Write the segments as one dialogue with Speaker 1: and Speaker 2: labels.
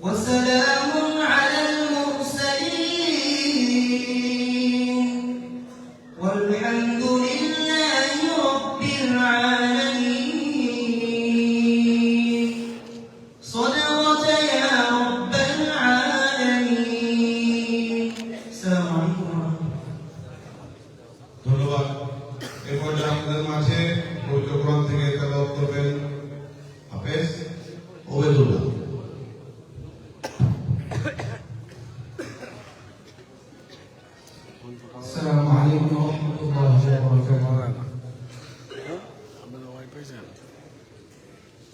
Speaker 1: وسلام على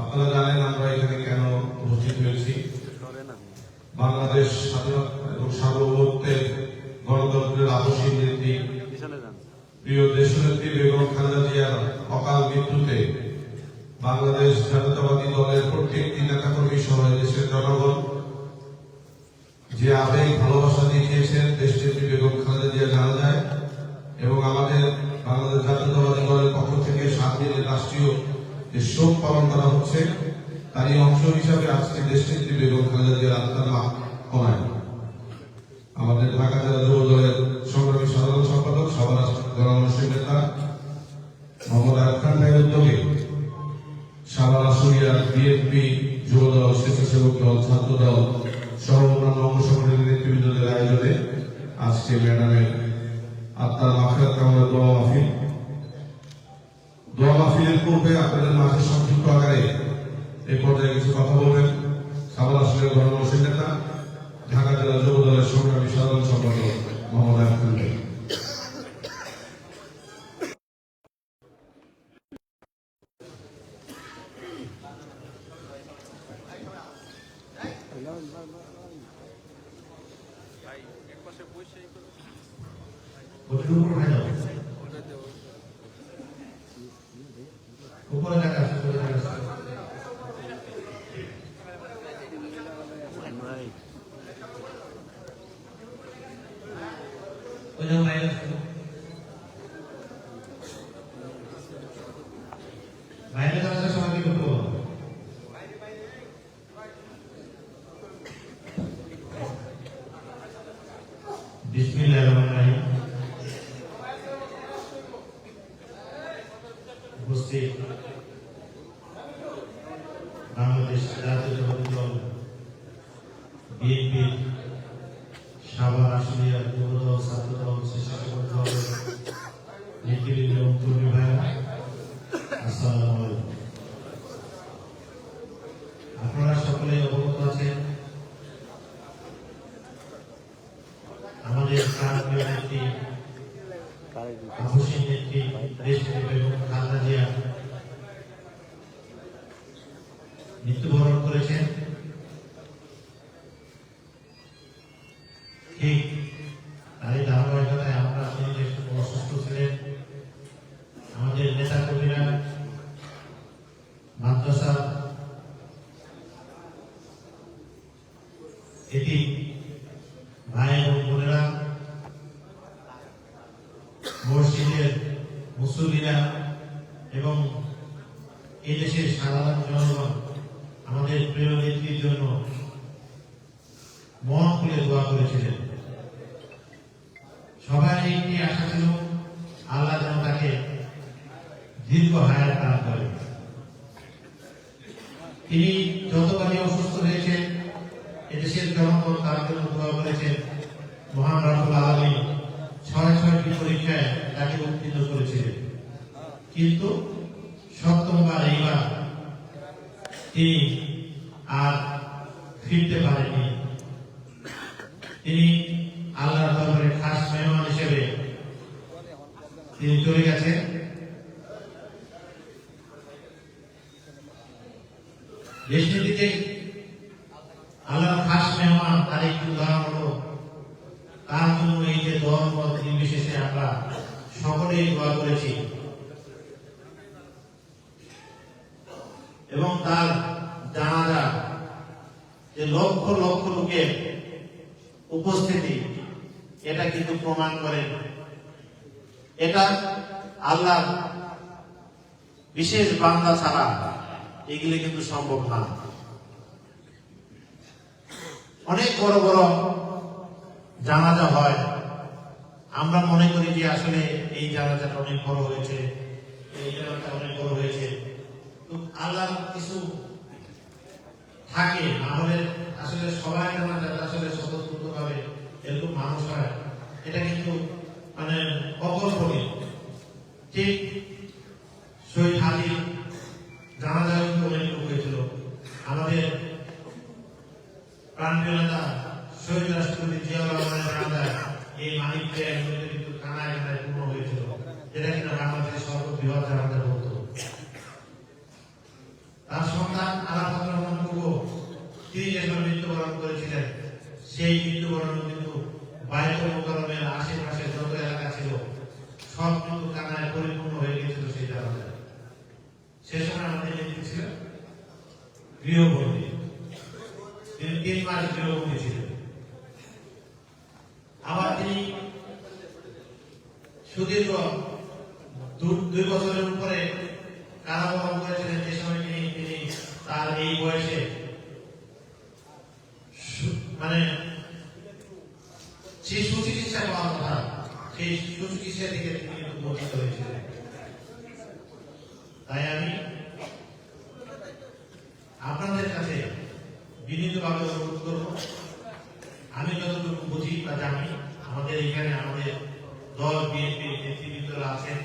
Speaker 2: আপনারা জানেন আমরা এখানে কেন উপস্থিত হয়েছি? বাংলাদেশ স্বাধীনতা এবং সার্বভৌমত্বের গণতন্ত্রের আবশ্যিক নীতি প্রিয় দেশনেত্রী বেগম খালেদা জিয়ার অকাল মৃত্যুতে বাংলাদেশ জাতীয়তাবাদী দলের প্রত্যেকটি নেতাকর্মী সহ দেশের জনগণ যে আবেগ, ভালোবাসা দেখিয়েছেন, দেশনেত্রী বেগম খালেদা জিয়া জানা যায়, এবং আমাদের বাংলাদেশ জাতীয়তাবাদী দলের পক্ষ থেকে সাত দিনের রাষ্ট্রীয় যে শোক পালন করা হচ্ছে, তারই অংশ হিসাবে আজকে দেশনেত্রী বেগম খালেদা জিয়ার আত্মার কমায়। আমাদের ঢাকা জেলা যুব দলের সংগ্রামী সাধারণ সম্পাদক সবার জনমনসী নেতা, মোহাম্মদ আয়ুব খান ভাইয়ের উদ্যোগে সাভার আসুরিয়া বিএনপি যুব দল স্বেচ্ছাসেবক দল, ছাত্র দল, সহ অন্যান্য অঙ্গ সংগঠনের নেতৃবৃন্দদের আয়োজনে আজকে ম্যাডামের আত্মার মাফিয়াত কামনা দোয়া মাহফিলের পূর্বে আপনাদের মাঝে সংক্ষিপ্ত আকারে এই পর্যায়ে কিছু কথা বলবেন। সাভার আসুরিয়া গণমনসী নেতা ঢাকা জেলা যুব দলের সংগ্রামী সাধারণ সম্পাদক মোহাম্মদ ভাই
Speaker 3: ওটার উপর হয়ে যাবে উপরে দেখা আছে উপরে দেখা আছে
Speaker 4: ভাই
Speaker 2: ওই জন্য বাইরে আসো।
Speaker 3: বাইরে যাওয়া আছে সবাইকে করতে বলো বিসমিল্লাহির রহমানির রহিম উপস্থিত বাংলাদেশ জাতীয়তাবাদী দল বিএনপি এবং কর্মী ভাইরা আসসালামু আলাইকুম আপনারা সকলেই অবগত আছেন আমাদের প্রাণপ্রিয় নেত্রী আপসীন নেত্রী দেশপ্রেম এবং খালেদা জিয়া মৃত্যুবরণ করেছেন ঠিক তারই ধারাবাহিকতায় আমরা তিনি যে অসুস্থ ছিলেন আমাদের নেতা কর্মীরা মাদ্রাসা এটি ভাই এবং বোনেরা মসজিদের মুসল্লিরা এবং এদেশের সাধারণ জনগণ আমাদের প্রিয় নেত্রীর জন্য মন খুলে দোয়া করেছিলেন সবার একটি আশা ছিল আল্লাহ যেন তাকে দীর্ঘ হায়াত দান করেন তিনি যতবারই অসুস্থ হয়েছেন এদেশের জনগণ তার জন্য দোয়া করেছেন মহান রাবুল আলমী ছয় ছয়টি পরীক্ষায় তাকে উত্তীর্ণ করেছিলেন কিন্তু সপ্তমবার এইবার তিনি আর ফিরতে পারেনি তিনি আল্লাহর দরবারে খাস মেহমান হিসেবে তিনি চলে গেছেন দেশনীতিতে আল্লাহর খাস মেহমান তার একটি উদাহরণ হলো তার জন্য এই যে দল মত নির্বিশেষে আমরা সকলেই দোয়া করেছি এবং তার জানাজা যে লক্ষ লক্ষ লোকের উপস্থিতি এটা কিন্তু প্রমাণ করে এটা আল্লাহ বিশেষ বান্দা ছাড়া এগুলি কিন্তু সম্ভব না। অনেক বড় বড় জানাজা হয়। আমরা মনে করি যে আসলে এই জানাজাটা অনেক বড় হয়েছে, এই জানাজাটা অনেক বড় হয়েছে। তো আল্লাহ কিছু থাকে আমাদের আসলে সবাই জানাজাটা আসলে স্বতঃস্ফূর্ত ভাবে এরকম মানুষ হয়। এটা কিন্তু মানে অকল্পনীয়। ঠিক শহীদ হাজি জানাজা কিন্তু হয়েছিল। আমাদের প্রাণপ্রিয় শহীদ রাষ্ট্রপতি জিয়াউর রহমানের জানাজায় এই মানিককে কিন্তু কানায় কানায় পূর্ণ হয়েছিল, যেটা কিনা বাংলাদেশের সর্ববৃহৎ জানাজা হতো তার সন্তান আলাফাত রহমান কুবো তিনি যেসব মৃত্যুবরণ করেছিলেন, সেই মৃত্যুবরণ কিন্তু বাইতুল মুকাররমের আশেপাশে যত এলাকা ছিল, সব কিন্তু কানায় পরিপূর্ণ হয়ে গেছিল সেই জানাজায় সে সময় আমাদের নেত্রী ছিলেন গৃহবন্দী। তিনি তিন মাস গৃহবন্দী ছিলেন। আবার তিনি সুদীর্ঘ দুই বছরের উপরে কারাবরণ করেছিলেন, যে সময় তিনি তিনি তার এই বয়সে মানে সেই সুচিকিৎসা পাওয়ার কথা, সেই সুচিকিৎসা থেকে তিনি বঞ্চিত হয়েছিলেন। তাই আমি আপনাদের কাছে বিনীতভাবে অনুরোধ করব। আমি যতটুকু বুঝি বা জানি, আমাদের এখানে আমাদের দল, বিএনপি নেতৃবৃন্দরা আছেন,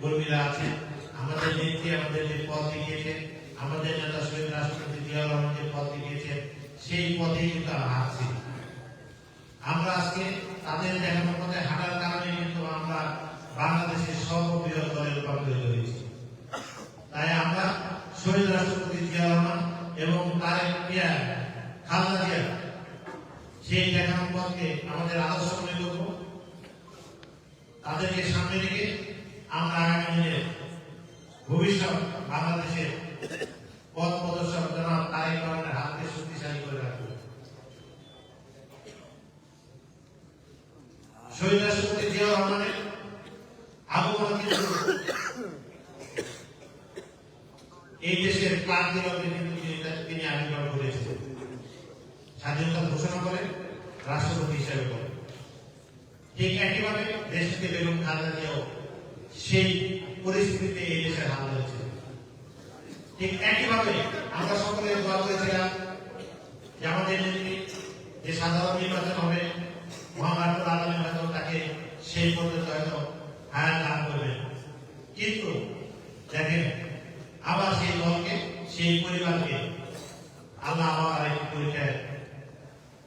Speaker 3: কর্মীরা আছেন, আমাদের নেত্রী আমাদের যে পথ দেখিয়েছে আমাদের নেতা শহীদ রাষ্ট্রপতি জিয়াউর রহমান যে পথ দেখিয়েছে সেই পথেই কিন্তু আমরা হাঁটছি আমরা আজকে তাদের দেখানোর পথে হাঁটার কারণে কিন্তু আমরা বাংলাদেশের সর্ববৃহৎ দলে রূপান্তরিত হয়েছি তাই আমরা শহীদ রাষ্ট্রপতি জিয়া রহমান এবং তারেক জিয়া, খালেদা জিয়া, সেই দেখানোর পথকে আমাদের আদর্শ মনে করব। তাদেরকে সামনে রেখে আমরা আগামী দিনে ভবিষ্যৎ বাংলাদেশের পথ প্রদর্শক জনাব তারেক রহমানের হাতকে শক্তিশালী করে রাখবে। শহীদ রাষ্ট্রপতি জিয়া রহমানের আগমন এই দেশের ক্লান্তি তিনি- আবির্ভাব করেছিলেন স্বাধীনতা ঘোষণা করেন রাষ্ট্রপতি হিসেবে করেন ঠিক একইভাবে দেশকে বেগম খালেদা জিয়াও সেই পরিস্থিতিতে এই দেশের হাল হয়েছে। ঠিক একইভাবে আমরা সকলে দোয়া করেছিলাম যে আমাদের নেত্রী যে সাধারণ নির্বাচন হবে মহামারপুর আলমী হয়তো তাকে সেই পর্যন্ত হয়তো হায়াত দান করবে কিন্তু দেখেন আবার সেই দলকে সেই পরিবারকে আল্লাহ আবার একটি পরীক্ষায়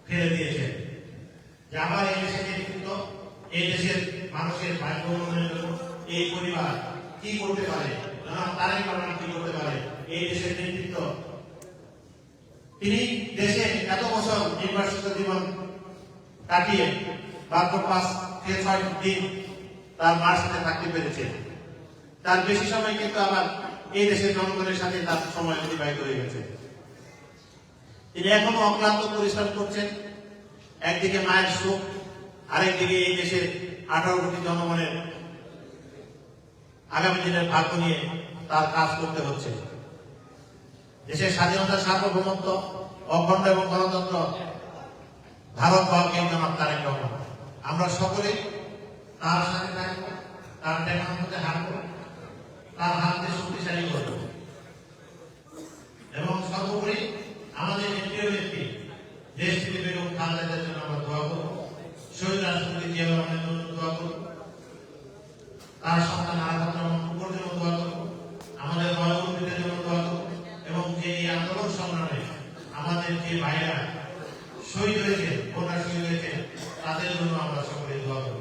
Speaker 3: ফেলে দিয়েছেন যে আবার এই দেশের নেতৃত্ব এই দেশের মানুষের ভাগ্য উন্নয়নের জন্য এই পরিবার কি করতে পারে জনাব তারেক রহমান কি করতে পারে এই দেশের নেতৃত্ব তিনি দেশে এত বছর নির্বাসিত জীবন কাটিয়ে মাত্র পাঁচ থেকে ছয় দিন মার সাথে থাকতে পেরেছে তার বেশি সময় কিন্তু আবার এই দেশের জনগণের সাথে তার সময় অতিবাহিত হয়ে গেছে। তিনি এখনও অক্লান্ত পরিশ্রম করছেন। একদিকে মায়ের সুখ আরেকদিকে এই দেশের আঠারো কোটি জনগণের আগামী দিনের ভাগ্য নিয়ে তার কাজ করতে হচ্ছে। দেশের স্বাধীনতা সার্বভৌমত্ব, অখণ্ড এবং গণতন্ত্র, ভারত ভাবকে জনাব তারেক আমরা সকলে তার সাথে থাকব, তার দেখার মধ্যে হাঁটবো, তার হাতকে শক্তিশালী করব এবং সর্বোপরি আমাদের নেত্রীয় ব্যক্তি, দেশ থেকে খালেদার জন্য আমরা দোয়া করব। শহীদ রাষ্ট্রপতি জিয়া রহমানের জন্য দোয়া করব। তার সন্তান আরাফাত রহমান জন্য দোয়া করব। আমাদের বয়োবন্ধুদের জন্য দোয়া করব। এবং যে এই আন্দোলন সংগ্রামে আমাদের যে ভাইরা শহীদ হয়েছে বোনরা শহীদ হয়েছে তাদের জন্য আমরা সকলে দোয়া করব।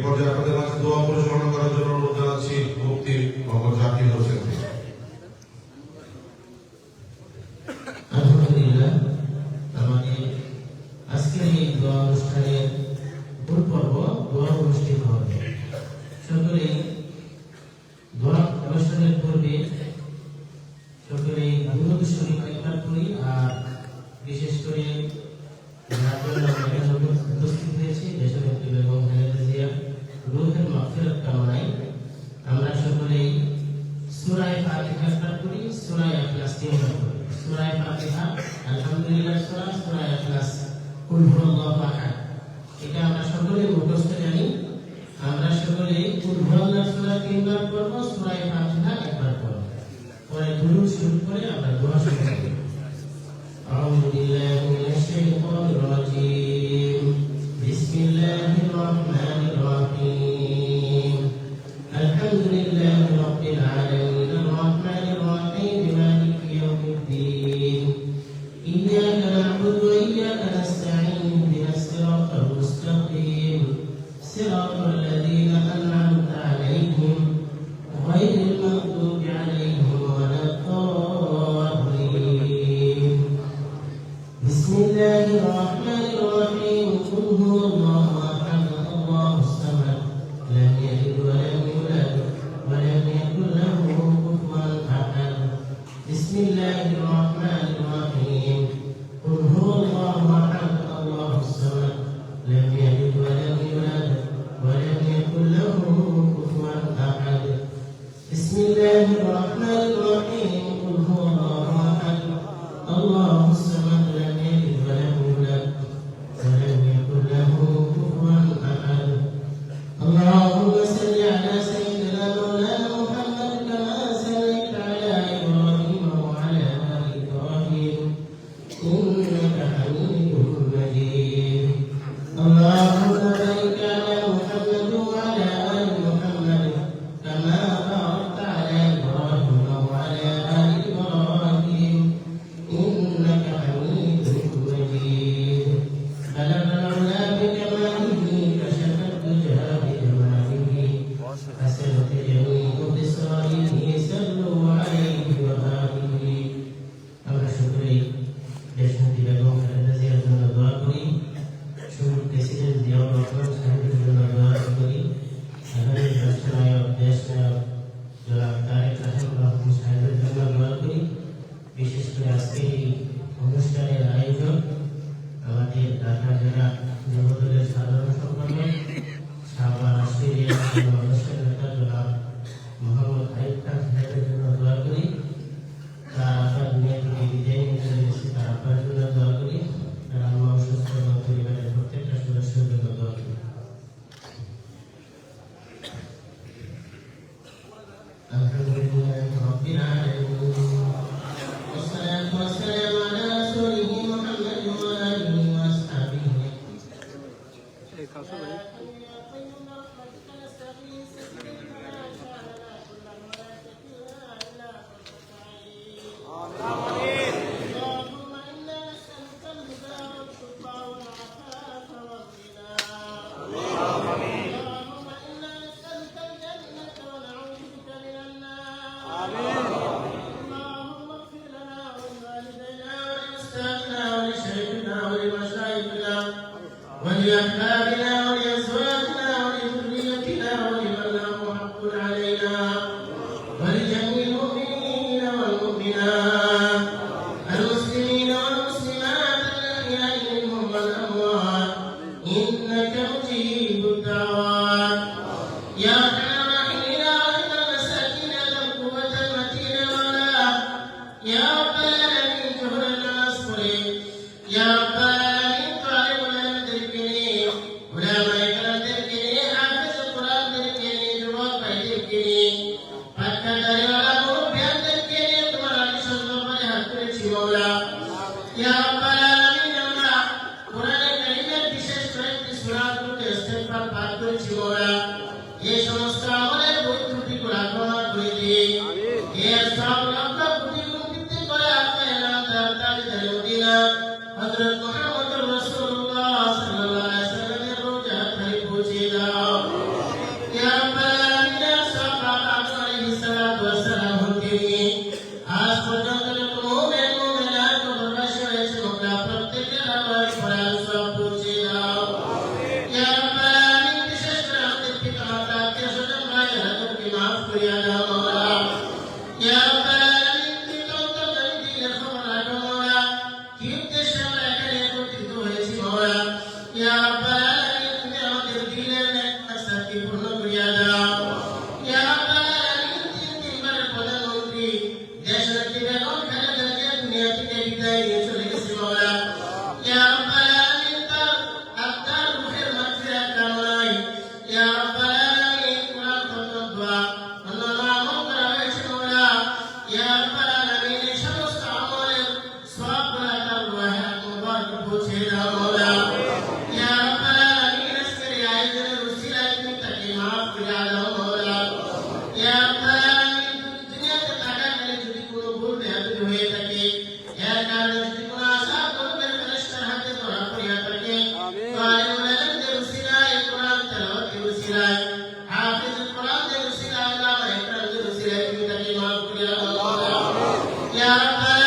Speaker 3: পর্যায়ে আপনাদের কাছে দোয়া পরিচালনা করার জন্য অনুরোধ জানাচ্ছি। মুক্তি জাকির হোসেন
Speaker 5: আলহামদুলিল্লাহ আমাদের আজকের এই দোয়া অনুষ্ঠানের মূল পর্ব দোয়া অনুষ্ঠিত হবে সকলে দোয়া অনুষ্ঠানের পূর্বে সকলে দুরুদ শরীফ একবার করি আর বিশেষ করে যার জন্য আমরা এখানে উপস্থিত হয়েছি দেশনেত্রী বেগম খালেদা জিয়া রুহের মাগফিরাত কামনায় আমরা সকলেই সূরায়ে ফাতিহা পাঠ করি সূরায়ে ইখলাস তিনবার করি সূরায়ে ফাতিহা আলহামদুলিল্লাহ সূরা সূরায়ে ইখলাস কুল হুয়াল্লাহু আহাদ এটা আমরা সকলেই মুখস্থ জানি আমরা সকলেই কুল হুয়াল্লাহ সূরা তিনবার করব সুরাই ফাতিহা একবার করব। পরে দুরূদ শুরু করে আমরা দোয়া শুরু করি الله الرحمن الرحيم قل هو الله Amen.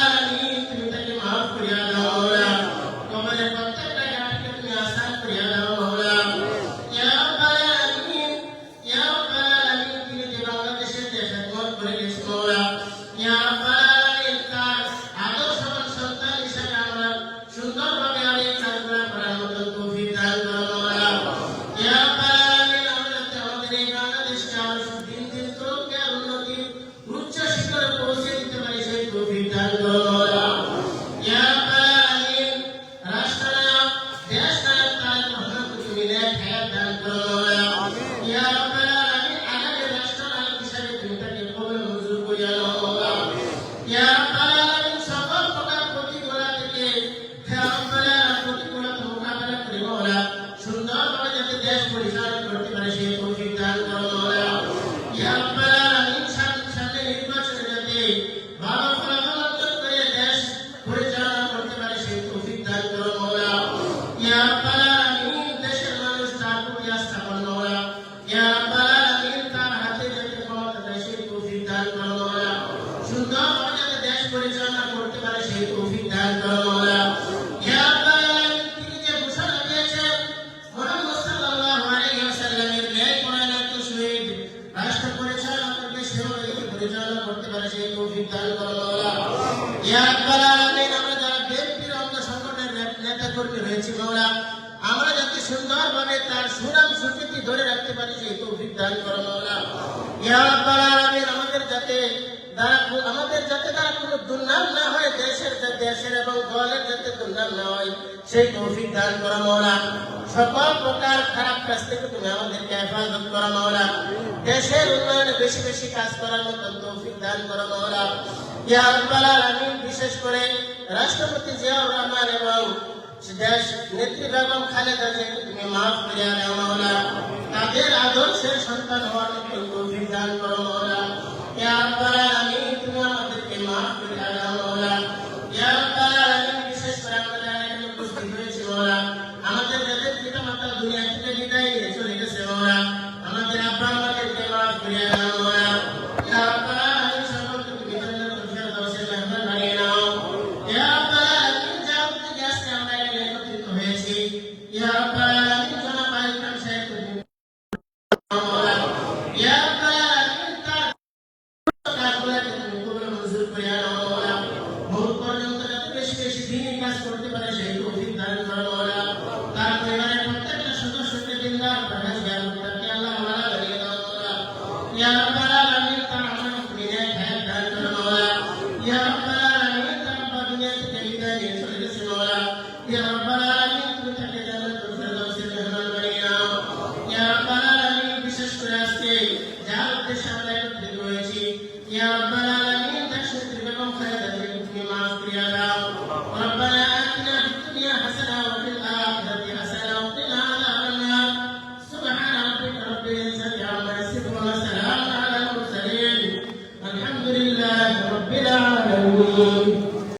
Speaker 5: করার সেই তৌফিক দান করো মাওলা। ইয়া রাব্বাল আলামিন, আমরা যারা বিএনপির অঙ্গ সংগঠনের নেতা কর্মী হয়েছি মাওলা, আমরা যাতে সুন্দরভাবে তার সুনাম সুকীর্তি ধরে রাখতে পারি সেই তৌফিক দান করো মাওলা। ইয়া রাব্বাল আলামিন, আমাদের যাতে কো- আমাদের যাতে দ্বারা কোনো দুর্নাম না হয়, দেশের এবং যাতে দুর্নাম না হয়, সেই করো মৌলা প্রকার খারাপ থেকে তুমি আমাদেরকে করো মৌলা উন্নয়নে বেশি বেশি কাজ করার মতো মৌলা বিশেষ করে রাষ্ট্রপতি জিয়াউর রহমান এবং দেশ নেত্রী বেগম খালেদা জিয়াকে তুমি মাফ করিয়া মাওলা। তাদের আদর্শের সন্তান হওয়ার মতো তৌফিক দান করো মাওলা ইয়া রাব্বাল আলামিন তুমি আমাদেরকে মাফ করিয়া দাও মাওলা ইয়া রাব্বাল আলামিন বিশেষ করে আমরা যারা এখানে উপস্থিত হয়েছি মাওলা আমাদের যাদের পিতা মাতা দুনিয়া থেকে বিদায় নিয়ে